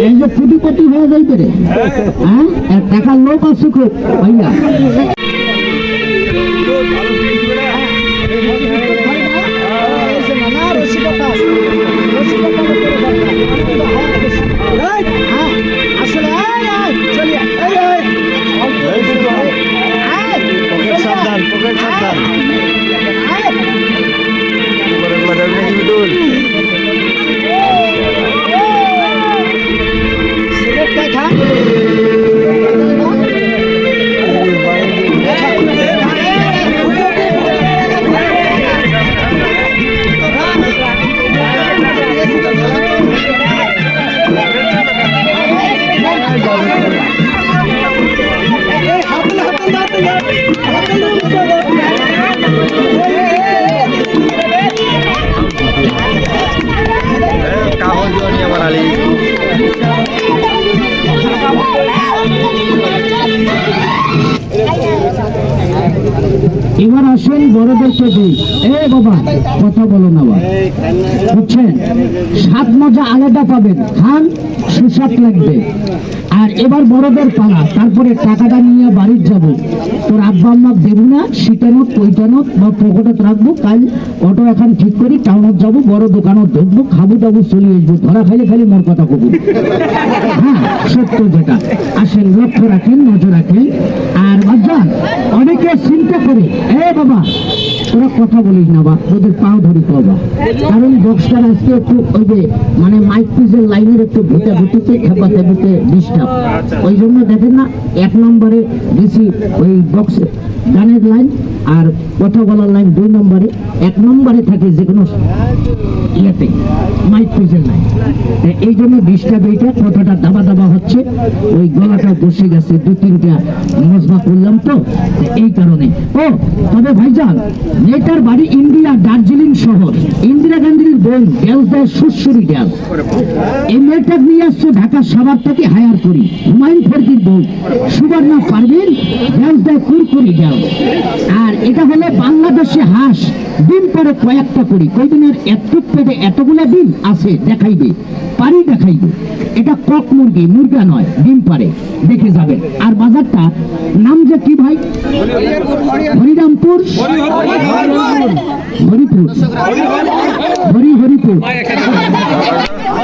এই যে কোটিপতি হয়ে যাইতে রে হ্যাঁ? টাকার লোক আছে খুব ভাইয়া। এবার আসেন বড়দেরকে দিই এ বাবা, কথা বলো না বুঝছেন? স্বাদ মজা আলাদা পাবেন। খান, সুস্বাদ লাগবে। আর এবার বড়দের পালা। তারপরে টাকাটা নিয়ে বাড়ির যাব। তোর আব্বা আম্মা দেবো না সিটানত কইটানত বা পকেটত রাখব। কাল অটো এখন ঠিক করি টাউনত যাব, বড় দোকানত ঢুকবো, খাব দাবো চলে আসব। ধরা খাইলে খালি মোর কথা কবু। হ্যাঁ সত্য যেটা। আসেন, লক্ষ্য রাখেন, নজর রাখেন। আর বাজান অনেকে চিন্তা করে, এ বাবা তোরা কথা বলিস না বা ওদের পাও ধরি পাবা কারণ বক্সার আজকে একটু ওই যে মানে মাইক পিসের লাইনের একটু ভুতে ভুতিতে খেপাতে ভুতে ডিস্টার্ব। ওই জন্য দেখেন না এক নম্বরে বেশি ওই বক্সের গানের লাইন আর কথা বলার লাইন দুই নম্বরে, এক নম্বরে থাকে যে কোনো ইয়েতে মাইক পিসের লাইন এই জন্য ডিস্টার্ব এইটা কতটা দাবা দাবা হচ্ছে, ওই গলাটা বসে গেছে, দু তিনটা মজমা করলাম তো এই কারণে। ও, তবে ভাইজান, মেয়েটার বাড়ি ইন্ডিয়া দার্জিলিং শহর, ইন্দিরা গান্ধীর বোন গ্যাস দেয় সুশ্রী গ্যাস এই মেয়েটা নিয়ে আসছে ঢাকা সাভার থেকে হায়ার করি, হুমায়ুন ফরদির বউ। সুবর্ণা পারবেন গ্যাস দেয় কুরকুরি গ্যাস আর এটা হলো বাংলাদেশে হাঁস। ডিম পরে কয়েকটা করি। কয়দিনের এতটুক পেটে এতগুলা ডিম আছে দেখাইবে। পারি দেখাইবে। এটা কক মুরগি মুরগা নয় ডিম পারে দেখে যাবেন। আর বাজারটা নাম যে কি ভাই? হরিরামপুর। হরিপুর। হরি হরিপুর।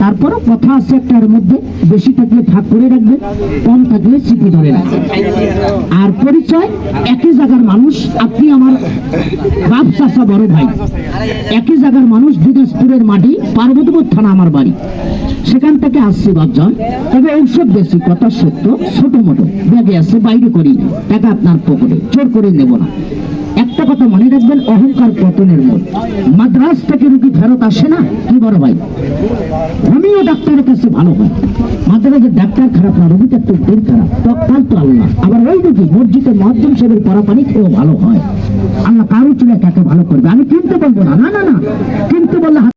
তারপরও কথা আছে একটার মধ্যে, বেশি থাকলে ভাগ করে রাখবেন, কম থাকলে চিপি ধরে রাখবেন। আর পরিচয়, একই জায়গার মানুষ, আপনি আমার বাপ চাষা বড় ভাই, একই জায়গার মানুষ দিনাজপুরের মাটি, পার্বতীপুর থানা আমার বাড়ি। সেখান থেকে আসছি বাপজন তবে ঔষধ বেশি, কথা সত্য ছোট মোটো ব্যাগে আছে, বাইরে করি। টাকা আপনার পকেটে চোর করে নেব না। একটা কথা মনে রাখবেন, অহংকার পতনের মূল মাদ্রাস থেকে রুগী ফেরত আসে না? কি বড় ভাই? আমিও ডাক্তারের কাছে ভালো হয় মাদ্রাসের ডাক্তার খারাপ না, রুগীটা একটু বের খারাপ। তৎকাল তো আল্লাহ। আবার ওই রুগী মসজিদে মহাজন সাহেবের পরা পানি খেয়েও ভালো হয়। আল্লাহ কারও চুলে তাকে ভালো করবে? আমি কিনতে বলব না না না। কিনতে বললে